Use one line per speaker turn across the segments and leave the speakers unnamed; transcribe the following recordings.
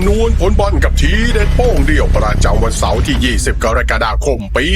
ำนวนผลบอลกับทีเด็ดโป้งเดี่ยวประจำวันเสาร์ที่ 20 กรกฎาคม ปี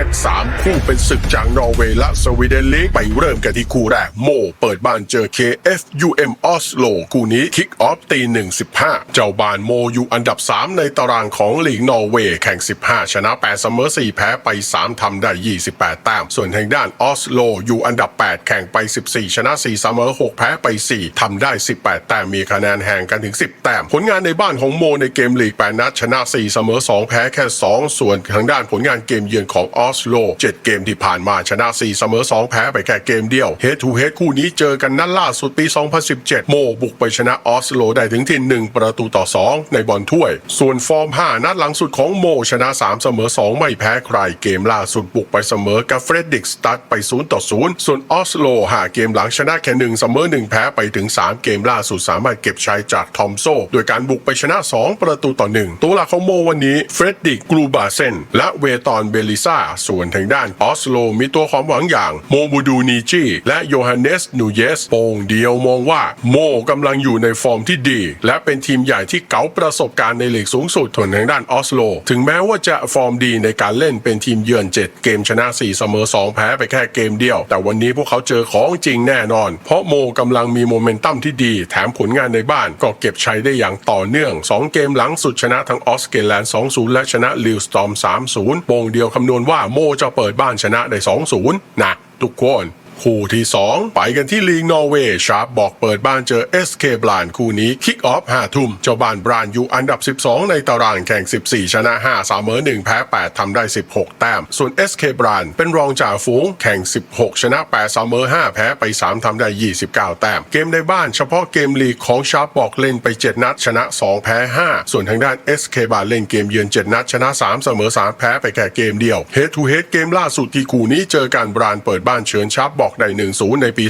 673 คู่เป็นศึกจากนอร์เวย์และสวีเดนลีกไปเริ่มกันที่คู่แรก โมเปิดบ้านเจอ KFUM ออสโลคู่นี้คิกออฟตี 1.15 เจ้าบ้านโมอยู่อันดับ 3 ในตารางของลีกนอร์เวย์แข่ง 15 ชนะ 8 เสมอ 4 แพ้ไป 3 ทำได้ 28 แต้ม ส่วนทางด้านออสโลอยู่อันดับ 8 แข่งไป 14 ชนะ 4 เสมอ 6 แพ้ไป 4 ทำได้ 18 แต้มมีคะแนนแห่งกันถึง 10 แต้มผลงานในบ้านของโมในเกมลีก 8 นัดชนะ 4 เสมอ 2 แพ้แค่ 2 ส่วนทางด้านผลงานเกมเยือนของออสโล 7 เกมที่ผ่านมาชนะ 4 เสมอ 2 แพ้ไปแค่เกมเดียวเฮดทูเฮดคู่นี้เจอกันนัดล่าสุดปี 2017 โมบุกไปชนะออสโลได้ถึงที่ 1 ประตูต่อ 2 ในบอลถ้วย ส่วนฟอร์ม 5 นัดหลังสุดของโมชนะ 3 เสมอ 2 ไม่แพ้ใครเกมล่าสุดบุกไปเสมอกับเฟรดดิกสตัดไป 0 ต่อ 0 ส่วนออสโลหาเกมหลังชนะแค่1เสมอ 1 แพ้ไปถึง 3 เกมล่าสุดสามารถเก็บชัยจากทอมโซโดยการบุกไปชนะ 2 ประตูต่อ 1 ตัวหลักของโมวันนี้เฟรดดิกกลูบาเซนและเวตอนเบลิซาส่วนทางด้านออสโลมีตัวความหวังอย่างโมบูดูนีจีและโยฮันเนสนูเยสโป่งเดียวมองว่าโมกำลังอยู่ในฟอร์มที่ดี และเป็นทีมใหญ่ที่เก๋าประสบการณ์ในลีกสูงสุดส่วนทางด้านออสโล ถึงแม้ว่าจะฟอร์มดีในการเล่นเป็นทีมเยือน 7 เกมชนะ 4 เสมอ 2 แพ้ไปแค่เกมเดียว แต่วันนี้พวกเขาเจอของจริงแน่นอน เพราะโมกำลังมีโมเมนตัมที่ดี แถมผลงานในบ้านก็เก็บชัยได้อย่างต่อเนื่อง2 เกมหลังสุดชนะทั้งออสเตรเลีย2-0 และชนะลิวสตอม 3-0โป่งเดียวคำนวณว่าโมจะเปิดบ้านชนะได้ 2-0 นะทุกคน คู่ที่ 2 ไปกันที่ลีกนอร์เวย์ชาร์ปบอกเปิดบ้านเจอ SK บลานคู่นี้คิกออฟ5ทุ่มเจ้าบ้านบรานอยู่อันดับ 12 ในตารางแข่ง 14 ชนะ5เสมอ1แพ้ 8 ทำได้ 16 แต้ม ส่วน SK บรานเป็นรองจ่าฝูงแข่ง 16 ชนะ8เสมอ5แพ้ไป 3 ทำได้ 29 แต้ม เกมในบ้านเฉพาะเกมลีกของชาร์ปบอกเล่นไป 7 นัด ชนะ 2 แพ้ 5 ส่วนทางด้าน SK บรานเล่นเกมเยือน 7 นัด ชนะ 3 เสมอ 3 แพ้ไปแค่เกมเดียว Head to Head เกมล่าสุดที่คู่นี้เจอกันบรานเปิดบ้านเชิญชาร์ปบอกอกได้ 1-0 ในปี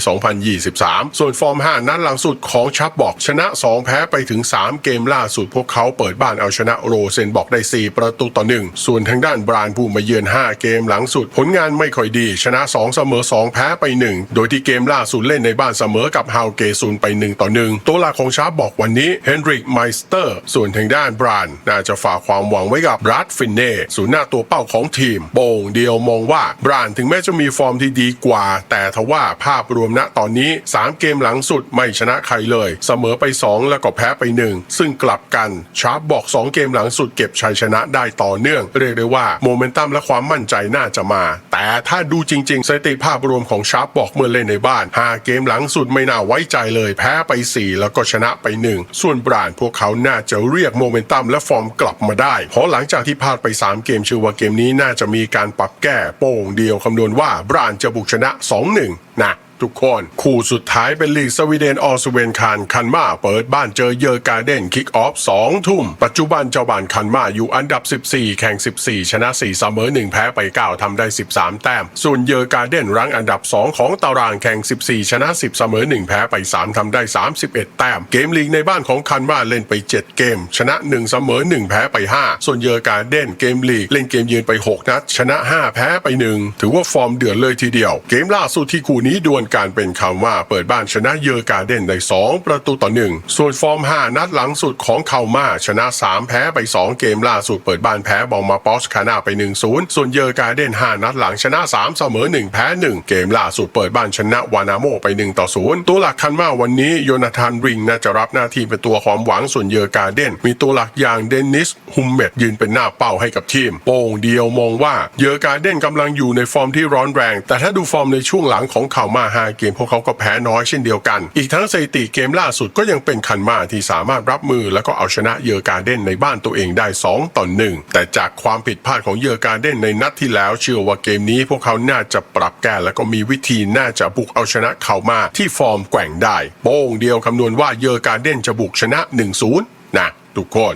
2023 ส่วนฟอร์ม 5 นัดหลังสุดของชับบอกชนะ 2 แพ้ไปถึง 3 เกมล่าสุดพวกเขาเปิดบ้านเอาชนะโรเซนบอกได้ 4 ประตูต่อ 1 ส่วนทางด้านบรานผู้มาเยือน 5 เกมหลังสุด ผลงานไม่ค่อยดี ชนะ 2 เสมอ 2 แพ้ไป 1 โดยที่เกมล่าสุดเล่นในบ้านเสมอกับฮาวเกซุนไป 1 ต่อ 1 ตัวหลักของชาบบอกวันนี้เฮนริกไมสเตอร์ส่วนทางด้านบรานน่าจะฝากความหวังไว้กับบรัดฟินเน่ศูนย์หน้าตัวเป้าของทีม โป่งเดียวมองว่าบรานถึงแม้จะมีฟอร์มที่ดีกว่า แต่ทว่าภาพรวมณตอนนี้ 3 เกมหลังสุดไม่ชนะใครเลย เสมอไป 2 แล้วก็แพ้ไป 1 ซึ่งกลับกันชาร์ปบอก 2 เกมหลังสุดเก็บชัยชนะได้ต่อเนื่อง เรียกได้ว่าโมเมนตัมและความมั่นใจน่าจะมา แต่ถ้าดูจริง ๆ สถิติภาพรวมของชาร์ปบอกเมื่อเล่นในบ้าน 5 เกมหลังสุดไม่น่าไว้ใจเลย แพ้ไป 4 แล้วก็ชนะไป 1 ส่วนบรานพวกเขาน่าจะเรียกโมเมนตัมและฟอร์มกลับมาได้ เพราะหลังจากที่พลาดไป 3 เกมชื่อว่าเกมนี้น่าจะมีการปรับแก้โป่งเดียวคำนวณว่าบรานจะบุกชนะหนึ่งนะ ทุกคน คู่สุดท้ายเป็นลีกสวีเดนออสเวนคานคันมาเปิดบ้านเจอเยอร์การเดนคิกออฟ2ทุ่ม ปัจจุบันเจ้าบ้านคันมาอยู่อันดับ 14 แข่ง 14 ชนะ 4 เสมอ 1 แพ้ไป 9ทำได้ 13 แต้ม ส่วนเยอร์การเดนรั้งอันดับ 2 ของตารางแข่ง 14 ชนะ 10 เสมอ 1 แพ้ไป 3ทำได้ 31 แต้ม เกมลีกในบ้านของคันมาเล่นไป 7 เกม ชนะ 1 เสมอ 1 แพ้ไป 5 ส่วนเยอร์การเดนเกมลีกเล่นเกมยืนไป 6 นัด ชนะ 5 แพ้ไป 1 ถือว่าฟอร์มเดือดเลยทีเดียว เกมล่าสุดที่คู่นี้ดวลการเป็นคำว่าเปิดบ้านชนะเยอร์การเดนได้ 2 ประตูต่อ 1 ส่วนฟอร์ม 5 นัดหลังสุดของเขามาชนะ 3 แพ้ไป 2 เกมล่าสุดเปิดบ้านแพ้บอลมาปอสคานาไป 1-0 ส่วนเยอร์การเดน5 นัดหลังชนะ 3 เสมอ 1 แพ้ 1 เกมล่าสุดเปิดบ้านชนะวานาโมไป1ต่อ0ตัวหลักคันมาวันนี้โยนาธานริงน่าจะรับหน้าที่เป็นตัวความหวังส่วนเยอร์การเดนมีตัวหลักอย่างเดนิสฮุมเมตยืนเป็นหน้าเป้าให้กับทีม โป่งเดียวมองว่าเยอร์การเดนกำลังอยู่ในฟอร์มที่ร้อนแรง แต่ถ้าดูฟอร์มในช่วงหลังของเขามา5 เกมพวกเขาก็แพ้น้อยเช่นเดียวกัน อีกทั้งสถิติเกมล่าสุดก็ยังเป็นคันมาที่สามารถรับมือแล้วก็เอาชนะเยอร์การ์เดนในบ้านตัวเองได้ 2 ต่อ 1 แต่จากความผิดพลาดของเยอร์การ์เดนในนัดที่แล้ว เชื่อว่าเกมนี้พวกเขาน่าจะปรับแก้แล้วก็มีวิธีน่าจะบุกเอาชนะเขามาที่ฟอร์มแกว่งได้ โป้งเดียวคำนวณว่าเยอร์การ์เดนจะบุกชนะ 1-0 นะทุกคน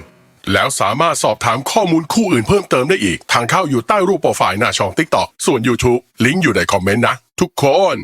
แล้วสามารถสอบถามข้อมูลคู่อื่นเพิ่มเติมได้อีก ทางเข้าอยู่ใต้รูปโปรไฟล์หน้าช่อง TikTok ส่วน YouTube ลิงก์อยู่ในคอมเมนต์นะ ทุกคน